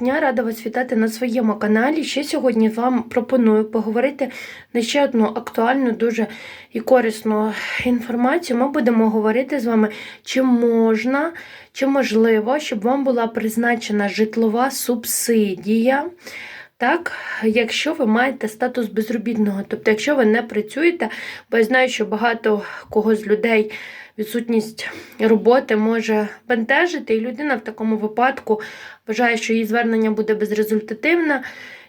Дня рада вас вітати на своєму каналі. Ще сьогодні вам пропоную поговорити на ще одну актуальну, дуже і корисну інформацію. Ми будемо говорити з вами, чи можна, чи можливо, щоб вам була призначена житлова субсидія. Так, якщо ви маєте статус безробітного, тобто, якщо ви не працюєте, бо я знаю, що багато кого з людей відсутність роботи може бентежити, і людина в такому випадку вважає, що її звернення буде безрезультативне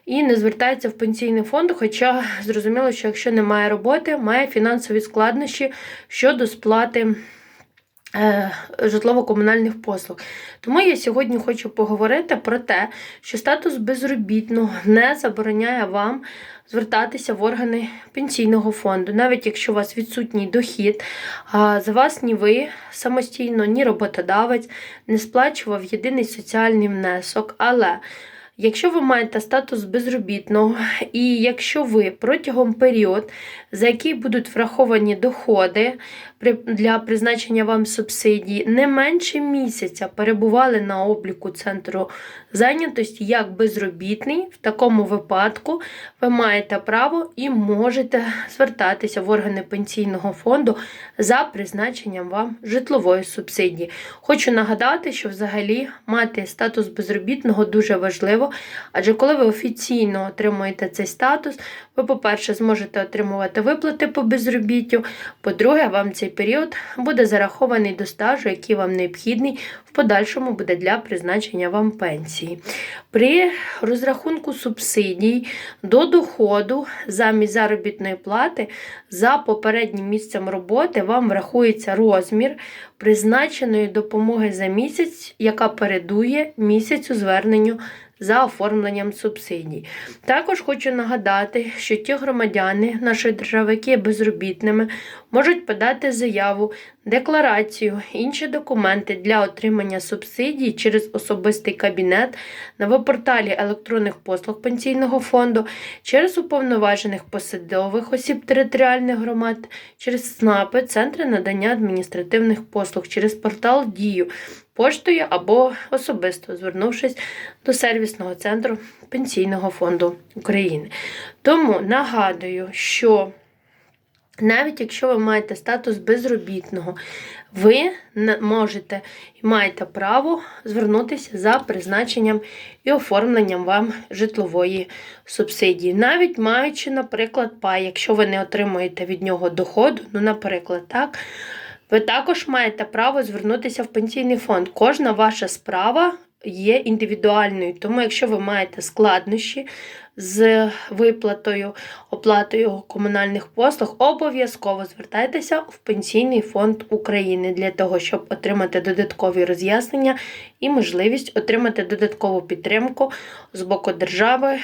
і не звертається в пенсійний фонд. Хоча зрозуміло, що якщо немає роботи, має фінансові складнощі щодо сплати. Е, Житлово-комунальних послуг. Тому я сьогодні хочу поговорити про те, що статус безробітного не забороняє вам звертатися в органи пенсійного фонду, навіть якщо у вас відсутній дохід, за вас ні ви самостійно, ні роботодавець не сплачував єдиний соціальний внесок. Але якщо ви маєте статус безробітного, і якщо ви протягом період, за який будуть враховані доходи для призначення вам субсидії, не менше місяця перебували на обліку центру зайнятості як безробітний, в такому випадку ви маєте право і можете звертатися в органи пенсійного фонду за призначенням вам житлової субсидії. Хочу нагадати, що взагалі мати статус безробітного дуже важливо, адже коли ви офіційно отримуєте цей статус, ви, по-перше, зможете отримувати виплати по безробіттю. По-друге, вам цей період буде зарахований до стажу, який вам необхідний подальшому буде для призначення вам пенсії. При розрахунку субсидій до доходу замість заробітної плати за попереднім місцем роботи вам врахується розмір призначеної допомоги за місяць, яка передує місяцю зверненню за оформленням субсидій. Також хочу нагадати, що ті громадяни нашої держави, які є безробітними, можуть подати заяву, декларацію, інші документи для отримання субсидій через особистий кабінет на веб-порталі електронних послуг пенсійного фонду, через уповноважених посадових осіб територіальних громад, через СНАПи, центри надання адміністративних послуг, через портал Дію, поштою або особисто звернувшись до сервісного центру Пенсійного фонду України. Тому нагадую, що навіть якщо ви маєте статус безробітного, ви можете і маєте право звернутися за призначенням і оформленням вам житлової субсидії. Навіть маючи, наприклад, пай, якщо ви не отримуєте від нього доходу, ну, наприклад, так, ви також маєте право звернутися в пенсійний фонд. Кожна ваша справа є індивідуальною. Тому, якщо ви маєте складнощі з виплатою, оплатою комунальних послуг, обов'язково звертайтеся в Пенсійний фонд України для того, щоб отримати додаткові роз'яснення і можливість отримати додаткову підтримку з боку держави.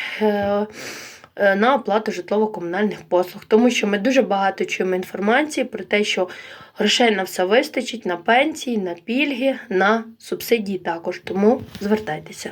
Е, На оплату житлово-комунальних послуг, тому що ми дуже багато чуємо інформації про те, що грошей на все вистачить, на пенсії, на пільги, на субсидії також. Тому звертайтеся.